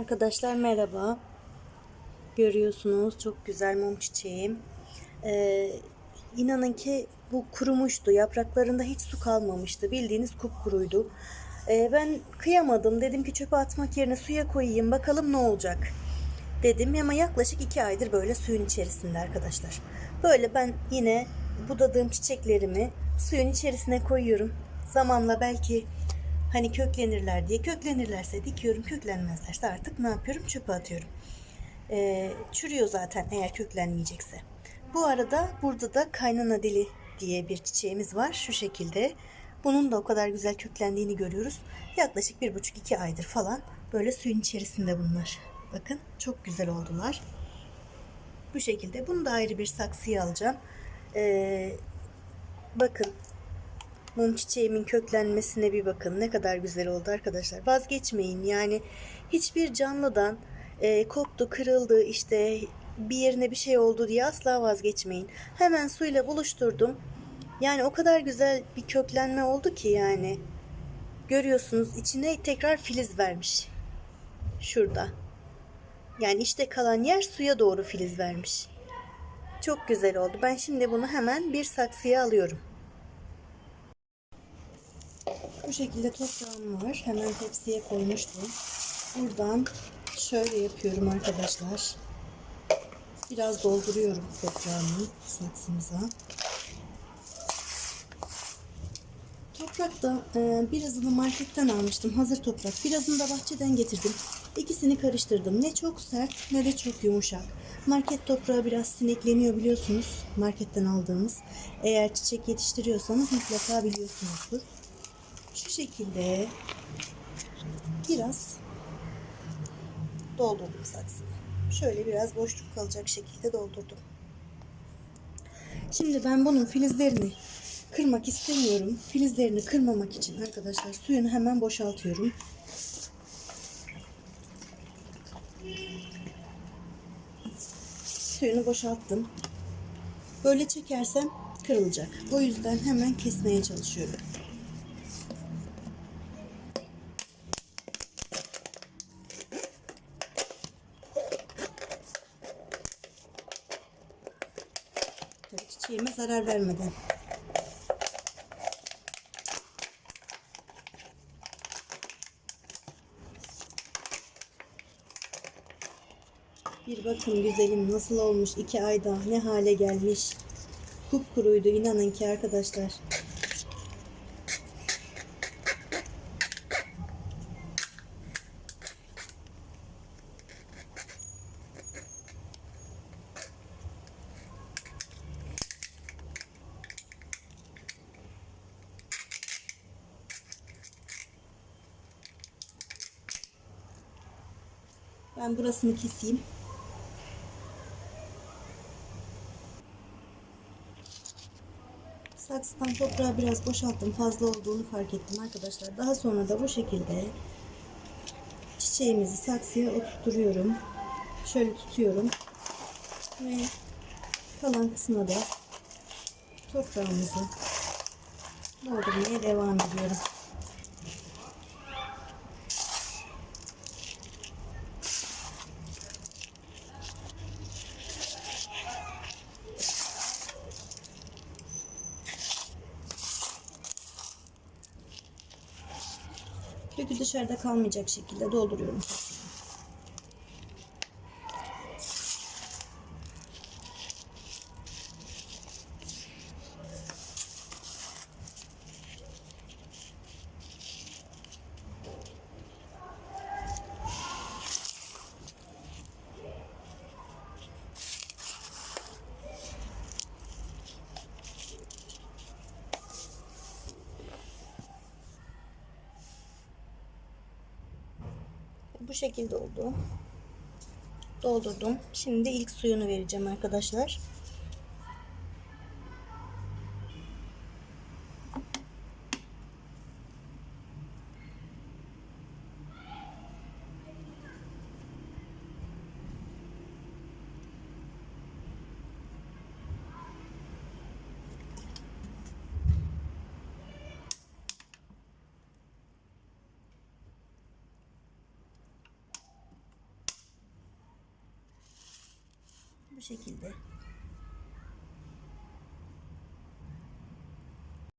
Arkadaşlar merhaba. Görüyorsunuz çok güzel mum çiçeğim. Ee, inanın ki bu kurumuştu. Yapraklarında hiç su kalmamıştı. Bildiğiniz kupkuruydu. Ee, ben kıyamadım. Dedim ki çöpe atmak yerine suya koyayım. Bakalım ne olacak. Dedim ama yaklaşık iki aydır böyle suyun içerisinde arkadaşlar. Böyle ben yine budadığım çiçeklerimi suyun içerisine koyuyorum. Zamanla belki hani köklenirler diye köklenirlerse dikiyorum köklenmezlerse artık ne yapıyorum çöpe atıyorum. Ee, çürüyor zaten eğer köklenmeyecekse. Bu arada burada da kaynana dili diye bir çiçeğimiz var şu şekilde. Bunun da o kadar güzel köklendiğini görüyoruz. Yaklaşık bir buçuk iki aydır falan böyle suyun içerisinde bunlar. Bakın çok güzel oldular. Bu şekilde bunu da ayrı bir saksıya alacağım. Ee, bakın mum çiçeğimin köklenmesine bir bakın. Ne kadar güzel oldu arkadaşlar. Vazgeçmeyin. Yani hiçbir canlıdan e, koptu, kırıldı, işte bir yerine bir şey oldu diye asla vazgeçmeyin. Hemen suyla buluşturdum. Yani o kadar güzel bir köklenme oldu ki yani. Görüyorsunuz içine tekrar filiz vermiş. Şurada. Yani işte kalan yer suya doğru filiz vermiş. Çok güzel oldu. Ben şimdi bunu hemen bir saksıya alıyorum. Bu şekilde toprağım var. Hemen tepsiye koymuştum. Buradan şöyle yapıyorum arkadaşlar. Biraz dolduruyorum toprağımı saksımıza. Toprak da e, birazını marketten almıştım. Hazır toprak. Birazını da bahçeden getirdim. İkisini karıştırdım. Ne çok sert ne de çok yumuşak. Market toprağı biraz sinekleniyor biliyorsunuz. Marketten aldığımız. Eğer çiçek yetiştiriyorsanız mutlaka biliyorsunuzdur. Şu şekilde biraz doldurdum saksıyı. Şöyle biraz boşluk kalacak şekilde doldurdum. Şimdi ben bunun filizlerini kırmak istemiyorum. Filizlerini kırmamak için arkadaşlar suyunu hemen boşaltıyorum. Suyunu boşalttım. Böyle çekersem kırılacak. O yüzden hemen kesmeye çalışıyorum. Tabii çiçeğime zarar vermeden. Bir bakın güzelim nasıl olmuş iki ayda ne hale gelmiş. Kupkuruydu inanın ki arkadaşlar. Ben burasını keseyim. Saksıdan toprağı biraz boşalttım. Fazla olduğunu fark ettim arkadaşlar. Daha sonra da bu şekilde çiçeğimizi saksıya oturtuyorum. Şöyle tutuyorum. Ve kalan kısmına da toprağımızı doldurmaya devam ediyorum. Kökü dışarıda kalmayacak şekilde dolduruyorum. Bu şekilde oldu. Doldurdum. Şimdi ilk suyunu vereceğim arkadaşlar. Şekilde